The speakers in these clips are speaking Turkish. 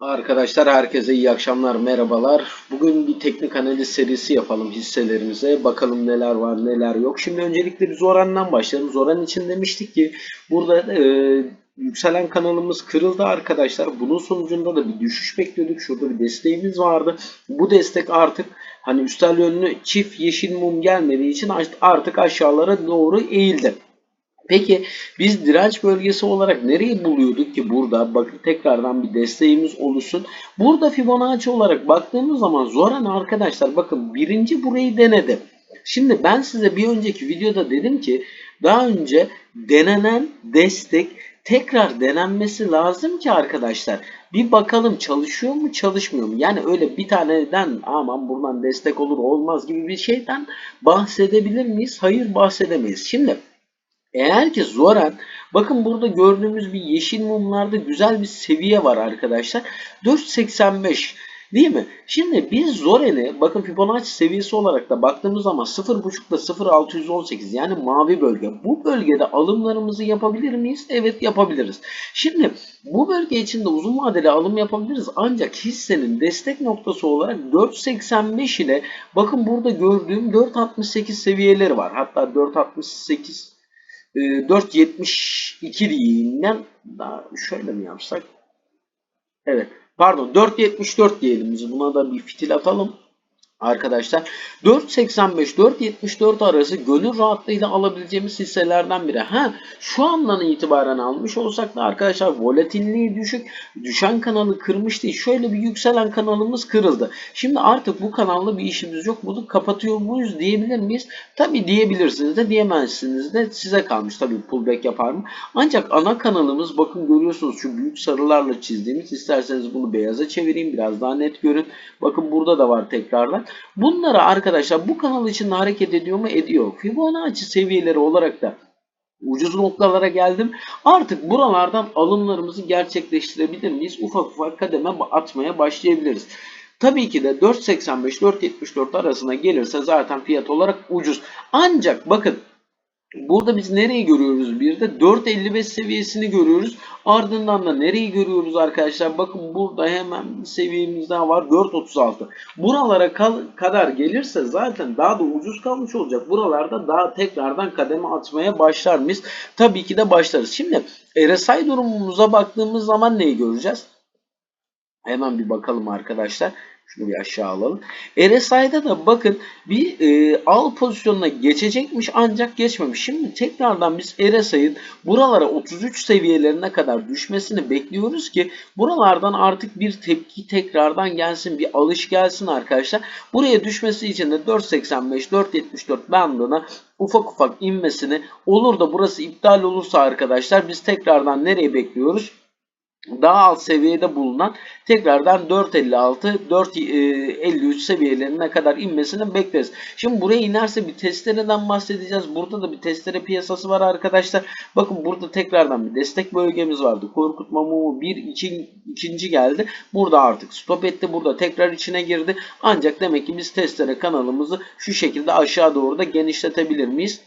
Arkadaşlar herkese iyi akşamlar, merhabalar. Bugün bir teknik analiz serisi yapalım hisselerimize. Bakalım neler var, neler yok. Şimdi öncelikle bir Zoran'dan başlayalım. Zoran için demiştik ki burada e, yükselen kanalımız kırıldı arkadaşlar. Bunun sonucunda da bir düşüş bekliyorduk. Şurada bir desteğimiz vardı. Bu destek artık hani üstel yönlü çift yeşil mum gelmediği için artık aşağılara doğru eğildi. Peki biz direnç bölgesi olarak nereyi buluyorduk ki burada bakın tekrardan bir desteğimiz oluşsun. Burada Fibonacci olarak baktığımız zaman Zoran arkadaşlar bakın birinci burayı denedi. Şimdi ben size bir önceki videoda dedim ki daha önce denenen destek tekrar denenmesi lazım ki arkadaşlar bir bakalım çalışıyor mu çalışmıyor mu? Yani öyle bir taneden aman buradan destek olur olmaz gibi bir şeyden bahsedebilir miyiz? Hayır bahsedemeyiz. Şimdi eğer ki Zoran bakın burada gördüğümüz bir yeşil mumlarda güzel bir seviye var arkadaşlar. 4.85 değil mi? Şimdi biz Zoran'ı bakın Fibonacci seviyesi olarak da baktığımız zaman 0.5 ile 0.618 yani mavi bölge. Bu bölgede alımlarımızı yapabilir miyiz? Evet yapabiliriz. Şimdi bu bölge içinde uzun vadeli alım yapabiliriz. Ancak hissenin destek noktası olarak 4.85 ile bakın burada gördüğüm 4.68 seviyeleri var. Hatta 4.68 4.72 diyeğinden daha şöyle mi yapsak? Evet. Pardon 4.74 diyelim. Buna da bir fitil atalım. Arkadaşlar 4.85-4.74 arası gönül rahatlığıyla alabileceğimiz hisselerden biri. Ha şu andan itibaren almış olsak da arkadaşlar volatilliği düşük. Düşen kanalı kırmıştı. Şöyle bir yükselen kanalımız kırıldı. Şimdi artık bu kanalla bir işimiz yok. Bunu kapatıyor muyuz diyebilir miyiz? Tabi diyebilirsiniz de diyemezsiniz de size kalmış. Tabi pullback yapar mı? Ancak ana kanalımız bakın görüyorsunuz şu büyük sarılarla çizdiğimiz. İsterseniz bunu beyaza çevireyim biraz daha net görün. Bakın burada da var tekrardan. Bunları arkadaşlar bu kanal için hareket ediyor mu? Ediyor. Fibonacci seviyeleri olarak da ucuz noktalara geldim. Artık buralardan alımlarımızı gerçekleştirebilir miyiz? Ufak ufak kademe atmaya başlayabiliriz. Tabii ki de 4.85-4.74 arasına gelirse zaten fiyat olarak ucuz. Ancak bakın Burada biz nereyi görüyoruz bir de? 4.55 seviyesini görüyoruz. Ardından da nereyi görüyoruz arkadaşlar? Bakın burada hemen bir seviyemiz daha var. 4.36. Buralara kadar gelirse zaten daha da ucuz kalmış olacak. Buralarda daha tekrardan kademe atmaya başlar mıyız? Tabii ki de başlarız. Şimdi RSI durumumuza baktığımız zaman neyi göreceğiz? Hemen bir bakalım arkadaşlar. Şunu bir aşağı alalım. RSI'da da bakın bir e, al pozisyonuna geçecekmiş ancak geçmemiş. Şimdi tekrardan biz RSI'nin buralara 33 seviyelerine kadar düşmesini bekliyoruz ki buralardan artık bir tepki tekrardan gelsin. Bir alış gelsin arkadaşlar. Buraya düşmesi için de 4.85-4.74 bandına ufak ufak inmesini olur da burası iptal olursa arkadaşlar biz tekrardan nereye bekliyoruz? Daha alt seviyede bulunan tekrardan 4.56 4.53 seviyelerine kadar inmesini bekleriz. Şimdi buraya inerse bir testereden bahsedeceğiz. Burada da bir testere piyasası var arkadaşlar. Bakın burada tekrardan bir destek bölgemiz vardı. Korkutma mumu 1 2 ikinci geldi. Burada artık stop etti. Burada tekrar içine girdi. Ancak demek ki biz testere kanalımızı şu şekilde aşağı doğru da genişletebilir miyiz?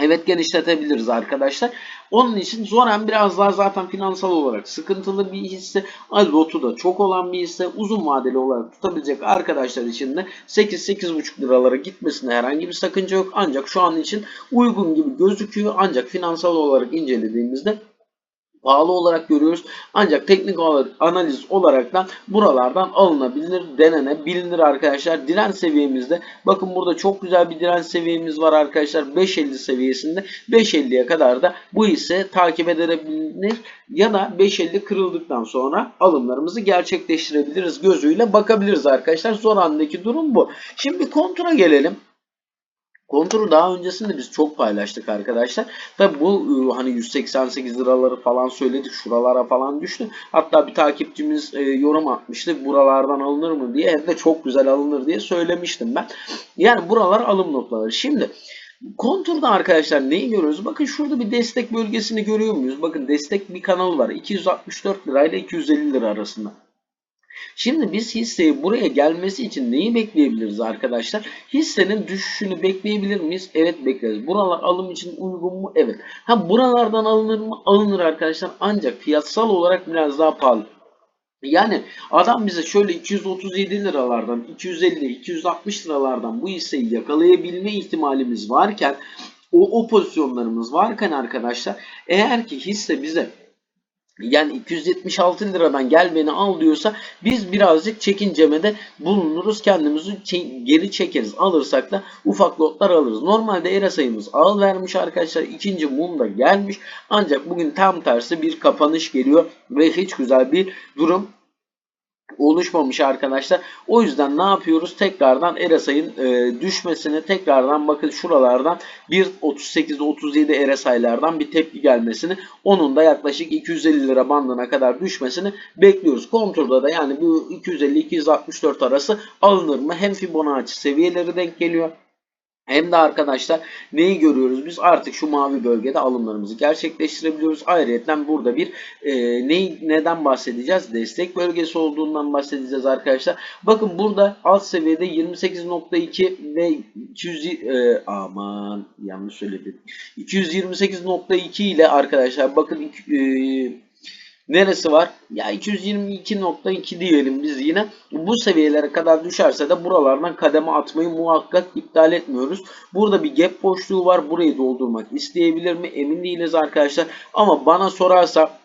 Evet genişletebiliriz arkadaşlar. Onun için Zoran biraz daha zaten finansal olarak sıkıntılı bir hisse. Albotu da çok olan bir hisse. Uzun vadeli olarak tutabilecek arkadaşlar için de 8-8,5 liralara gitmesine herhangi bir sakınca yok. Ancak şu an için uygun gibi gözüküyor. Ancak finansal olarak incelediğimizde pahalı olarak görüyoruz. Ancak teknik analiz olarak da buralardan alınabilir, denenebilir arkadaşlar. Direnç seviyemizde bakın burada çok güzel bir direnç seviyemiz var arkadaşlar. 5.50 seviyesinde 5.50'ye kadar da bu hisse takip edilebilir ya da 5.50 kırıldıktan sonra alımlarımızı gerçekleştirebiliriz gözüyle bakabiliriz arkadaşlar. Zoran'daki durum bu. Şimdi kontura gelelim. Konturu daha öncesinde biz çok paylaştık arkadaşlar. Tabi bu ıı, hani 188 liraları falan söyledik. Şuralara falan düştü. Hatta bir takipçimiz e, yorum atmıştı. Buralardan alınır mı diye. Hem de çok güzel alınır diye söylemiştim ben. Yani buralar alım noktaları. Şimdi Konturda arkadaşlar neyi görüyoruz? Bakın şurada bir destek bölgesini görüyor muyuz? Bakın destek bir kanal var. 264 lirayla 250 lira arasında. Şimdi biz hisseyi buraya gelmesi için neyi bekleyebiliriz arkadaşlar? Hissenin düşüşünü bekleyebilir miyiz? Evet bekleriz. Buralar alım için uygun mu? Evet. Ha buralardan alınır mı? Alınır arkadaşlar. Ancak fiyatsal olarak biraz daha pahalı. Yani adam bize şöyle 237 liralardan, 250, 260 liralardan bu hisseyi yakalayabilme ihtimalimiz varken o, o pozisyonlarımız varken arkadaşlar eğer ki hisse bize yani 276 liradan gel beni al diyorsa biz birazcık çekincemede bulunuruz. Kendimizi geri çekeriz. Alırsak da ufak lotlar alırız. Normalde ERA sayımız al vermiş arkadaşlar. ikinci mum da gelmiş. Ancak bugün tam tersi bir kapanış geliyor ve hiç güzel bir durum oluşmamış arkadaşlar. O yüzden ne yapıyoruz? Tekrardan RSI'nin e, düşmesine tekrardan bakın şuralardan 1.38-37 RSI'lerden bir tepki gelmesini onun da yaklaşık 250 lira bandına kadar düşmesini bekliyoruz. Kontrolda da yani bu 250-264 arası alınır mı? Hem Fibonacci seviyeleri denk geliyor. Hem de arkadaşlar neyi görüyoruz biz artık şu mavi bölgede alımlarımızı gerçekleştirebiliyoruz. Ayrıca burada bir e, ne, neden bahsedeceğiz? Destek bölgesi olduğundan bahsedeceğiz arkadaşlar. Bakın burada alt seviyede 28.2 ve 200 e, aman yanlış söyledim. 228.2 ile arkadaşlar bakın e, Neresi var? Ya 222.2 diyelim biz yine. Bu seviyelere kadar düşerse de buralardan kademe atmayı muhakkak iptal etmiyoruz. Burada bir gap boşluğu var. Burayı doldurmak isteyebilir mi? Emin değiliz arkadaşlar. Ama bana sorarsa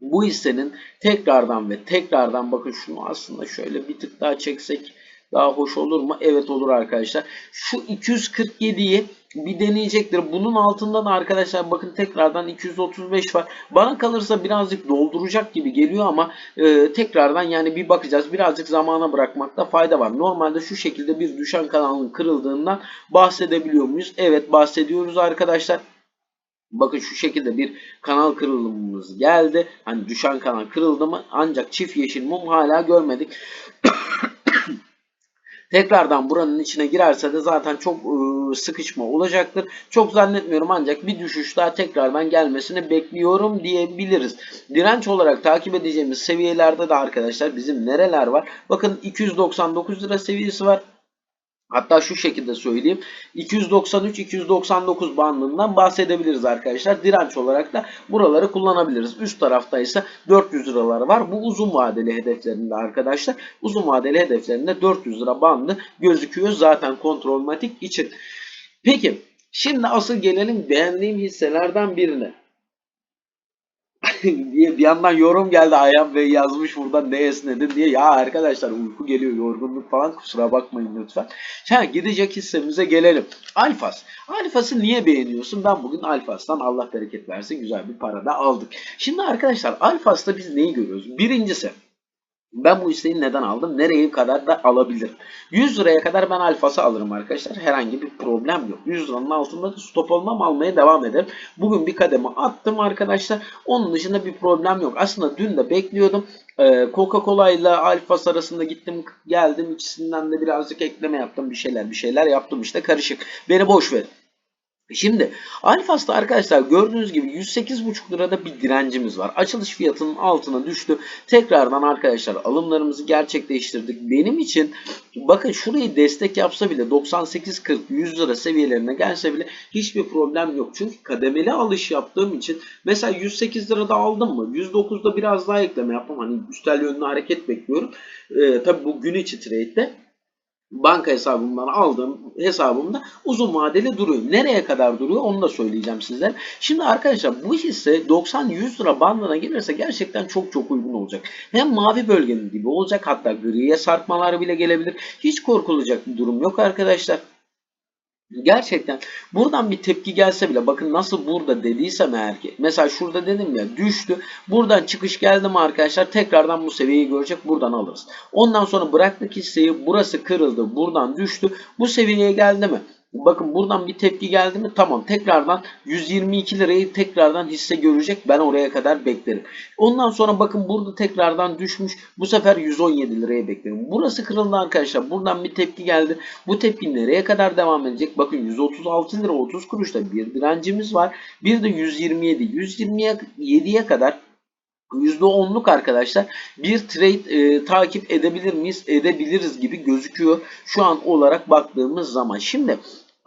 bu hissenin tekrardan ve tekrardan bakın şunu aslında şöyle bir tık daha çeksek daha hoş olur mu? Evet olur arkadaşlar. Şu 247'yi bir deneyecektir. Bunun altında da arkadaşlar bakın tekrardan 235 var. Bana kalırsa birazcık dolduracak gibi geliyor ama e, tekrardan yani bir bakacağız. Birazcık zamana bırakmakta fayda var. Normalde şu şekilde bir düşen kanalın kırıldığından bahsedebiliyor muyuz? Evet bahsediyoruz arkadaşlar. Bakın şu şekilde bir kanal kırılımımız geldi. Hani düşen kanal kırıldı mı? Ancak çift yeşil mum hala görmedik. Tekrardan buranın içine girerse de zaten çok ıı, sıkışma olacaktır. Çok zannetmiyorum ancak bir düşüş daha tekrardan gelmesini bekliyorum diyebiliriz. Direnç olarak takip edeceğimiz seviyelerde de arkadaşlar bizim nereler var? Bakın 299 lira seviyesi var. Hatta şu şekilde söyleyeyim. 293-299 bandından bahsedebiliriz arkadaşlar. Direnç olarak da buraları kullanabiliriz. Üst tarafta ise 400 liralar var. Bu uzun vadeli hedeflerinde arkadaşlar. Uzun vadeli hedeflerinde 400 lira bandı gözüküyor zaten kontrolmatik için. Peki şimdi asıl gelelim beğendiğim hisselerden birine. diye bir yandan yorum geldi Ayhan Bey yazmış burada ne esnedin diye. Ya arkadaşlar uyku geliyor yorgunluk falan kusura bakmayın lütfen. Şimdi gidecek hissemize gelelim. Alfas. Alfas'ı niye beğeniyorsun? Ben bugün Alfas'tan Allah bereket versin güzel bir para da aldık. Şimdi arkadaşlar Alfas'ta biz neyi görüyoruz? Birincisi ben bu isteği neden aldım? Nereye kadar da alabilirim? 100 liraya kadar ben alfası alırım arkadaşlar. Herhangi bir problem yok. 100 liranın altında da stop olmam almaya devam ederim. Bugün bir kademe attım arkadaşlar. Onun dışında bir problem yok. Aslında dün de bekliyordum. Ee, Coca-Cola ile Alfas arasında gittim geldim. İkisinden de birazcık ekleme yaptım. Bir şeyler bir şeyler yaptım işte karışık. Beni boş verin. Şimdi Alfas'ta arkadaşlar gördüğünüz gibi 108,5 lirada bir direncimiz var. Açılış fiyatının altına düştü. Tekrardan arkadaşlar alımlarımızı gerçekleştirdik. Benim için bakın şurayı destek yapsa bile 98-40 100 lira seviyelerine gelse bile hiçbir problem yok. Çünkü kademeli alış yaptığım için mesela 108 lirada aldım mı? 109'da biraz daha ekleme yapmam. Hani üstel yönlü hareket bekliyorum. Ee, tabii bu gün içi trade'de banka hesabımdan aldığım hesabımda uzun vadeli duruyor. Nereye kadar duruyor onu da söyleyeceğim size. Şimdi arkadaşlar bu hisse 90-100 lira bandına gelirse gerçekten çok çok uygun olacak. Hem mavi bölgenin gibi olacak hatta griye sarkmalar bile gelebilir. Hiç korkulacak bir durum yok arkadaşlar. Gerçekten. Buradan bir tepki gelse bile bakın nasıl burada dediysem eğer ki mesela şurada dedim ya düştü. Buradan çıkış geldi mi arkadaşlar tekrardan bu seviyeyi görecek buradan alırız. Ondan sonra bıraktık hisseyi burası kırıldı buradan düştü. Bu seviyeye geldi mi Bakın buradan bir tepki geldi mi? Tamam tekrardan 122 lirayı tekrardan hisse görecek. Ben oraya kadar beklerim. Ondan sonra bakın burada tekrardan düşmüş. Bu sefer 117 liraya beklerim. Burası kırıldı arkadaşlar. Buradan bir tepki geldi. Bu tepki nereye kadar devam edecek? Bakın 136 lira 30 kuruşta bir direncimiz var. Bir de 127. 127'ye kadar %10'luk arkadaşlar bir trade e, takip edebilir miyiz? Edebiliriz gibi gözüküyor şu an olarak baktığımız zaman. Şimdi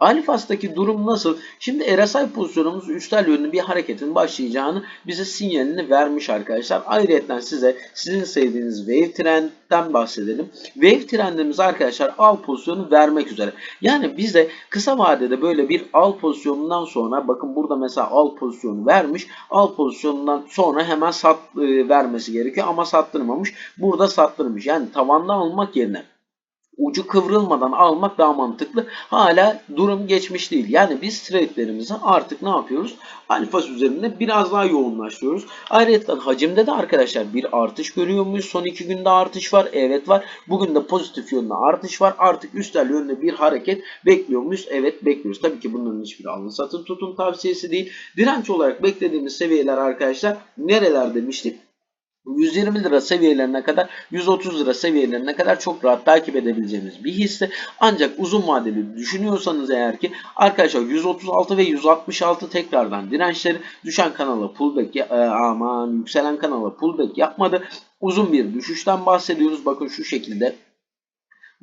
Alifas'taki durum nasıl? Şimdi RSI pozisyonumuz üstel yönlü bir hareketin başlayacağını bize sinyalini vermiş arkadaşlar. Ayrıca size sizin sevdiğiniz wave trendden bahsedelim. Wave trendimiz arkadaşlar al pozisyonu vermek üzere. Yani bize kısa vadede böyle bir al pozisyonundan sonra bakın burada mesela al pozisyonu vermiş. Al pozisyonundan sonra hemen sat e, vermesi gerekiyor ama sattırmamış. Burada sattırmış. Yani tavanda almak yerine ucu kıvrılmadan almak daha mantıklı. Hala durum geçmiş değil. Yani biz trade'lerimizi artık ne yapıyoruz? Alfas üzerinde biraz daha yoğunlaştırıyoruz. Ayrıca hacimde de arkadaşlar bir artış görüyor muyuz? Son iki günde artış var. Evet var. Bugün de pozitif yönde artış var. Artık üstel yönde bir hareket bekliyor muyuz? Evet bekliyoruz. Tabii ki bunların hiçbir alın satın tutun tavsiyesi değil. Direnç olarak beklediğimiz seviyeler arkadaşlar nereler demiştik? 120 lira seviyelerine kadar 130 lira seviyelerine kadar çok rahat takip edebileceğimiz bir hisse. Ancak uzun vadeli düşünüyorsanız eğer ki arkadaşlar 136 ve 166 tekrardan dirençleri düşen kanala pullback e, aman yükselen kanala pullback yapmadı. Uzun bir düşüşten bahsediyoruz. Bakın şu şekilde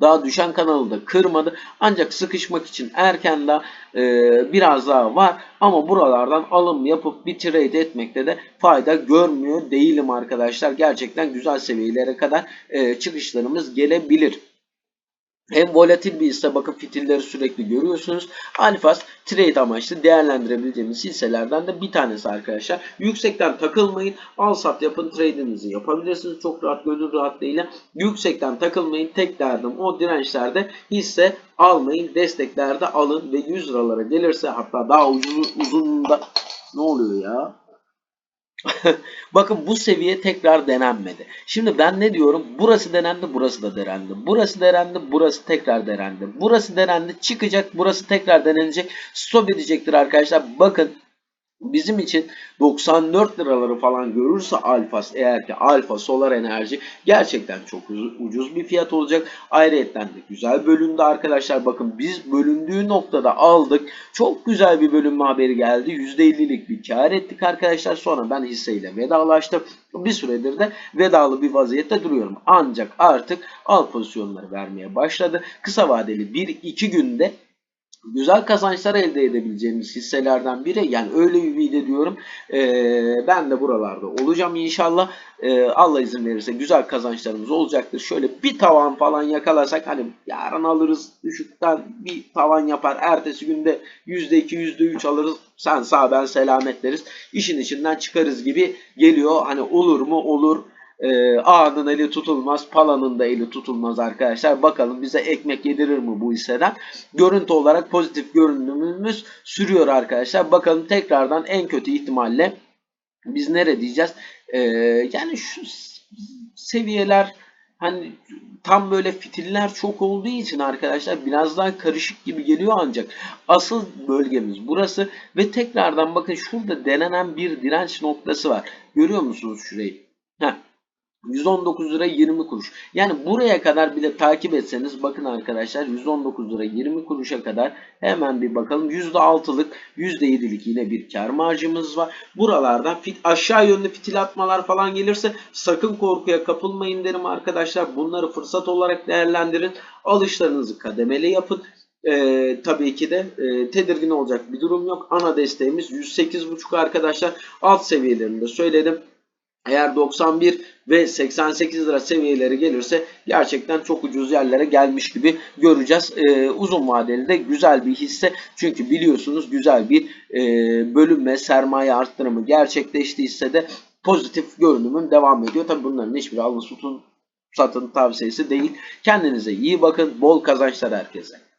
daha düşen kanalı da kırmadı. Ancak sıkışmak için erken daha e, biraz daha var. Ama buralardan alım yapıp bir trade etmekte de fayda görmüyor değilim arkadaşlar. Gerçekten güzel seviyelere kadar e, çıkışlarımız gelebilir. Hem volatil bir hisse bakın fitilleri sürekli görüyorsunuz. Alfas trade amaçlı değerlendirebileceğimiz hisselerden de bir tanesi arkadaşlar. Yüksekten takılmayın. Al sat yapın trade'inizi yapabilirsiniz. Çok rahat gönül rahatlığıyla. Yüksekten takılmayın. Tek derdim o dirençlerde hisse almayın. Desteklerde alın ve 100 liralara gelirse hatta daha uzun uzununda ne oluyor ya? Bakın bu seviye tekrar denenmedi. Şimdi ben ne diyorum? Burası denendi, burası da denendi. Burası denendi, burası tekrar denendi. Burası denendi, çıkacak, burası tekrar denenecek. Stop edecektir arkadaşlar. Bakın bizim için 94 liraları falan görürse Alfas eğer ki Alfa Solar Enerji gerçekten çok ucuz bir fiyat olacak. Ayrıca de güzel bölündü arkadaşlar. Bakın biz bölündüğü noktada aldık. Çok güzel bir bölünme haberi geldi. %50'lik bir kar ettik arkadaşlar. Sonra ben hisseyle vedalaştım. Bir süredir de vedalı bir vaziyette duruyorum. Ancak artık al pozisyonları vermeye başladı. Kısa vadeli 1-2 günde güzel kazançlar elde edebileceğimiz hisselerden biri. Yani öyle ümit ediyorum. Ee, ben de buralarda olacağım inşallah. Ee, Allah izin verirse güzel kazançlarımız olacaktır. Şöyle bir tavan falan yakalasak hani yarın alırız düşükten bir tavan yapar. Ertesi günde %2 %3 alırız. Sen sağ ben selamet deriz. İşin içinden çıkarız gibi geliyor. Hani olur mu? Olur. E, A'nın eli tutulmaz, Pala'nın da eli tutulmaz arkadaşlar. Bakalım bize ekmek yedirir mi bu hisseden? Görüntü olarak pozitif görünümümüz sürüyor arkadaşlar. Bakalım tekrardan en kötü ihtimalle biz nere diyeceğiz? E, yani şu seviyeler hani tam böyle fitiller çok olduğu için arkadaşlar biraz daha karışık gibi geliyor ancak asıl bölgemiz burası ve tekrardan bakın şurada denenen bir direnç noktası var. Görüyor musunuz şurayı? Heh. 119 lira 20 kuruş. Yani buraya kadar bile takip etseniz bakın arkadaşlar 119 lira 20 kuruşa kadar hemen bir bakalım. %6'lık %7'lik yine bir kar marjımız var. Buralardan fit, aşağı yönlü fitil atmalar falan gelirse sakın korkuya kapılmayın derim arkadaşlar. Bunları fırsat olarak değerlendirin. Alışlarınızı kademeli yapın. Ee, tabii ki de e, tedirgin olacak bir durum yok. Ana desteğimiz 108.5 arkadaşlar. Alt seviyelerinde söyledim. Eğer 91 ve 88 lira seviyeleri gelirse gerçekten çok ucuz yerlere gelmiş gibi göreceğiz. Ee, uzun vadeli de güzel bir hisse. Çünkü biliyorsunuz güzel bir e, bölünme sermaye arttırımı gerçekleştiyse de pozitif görünümün devam ediyor. Tabi bunların hiçbiri alın satın tavsiyesi değil. Kendinize iyi bakın. Bol kazançlar herkese.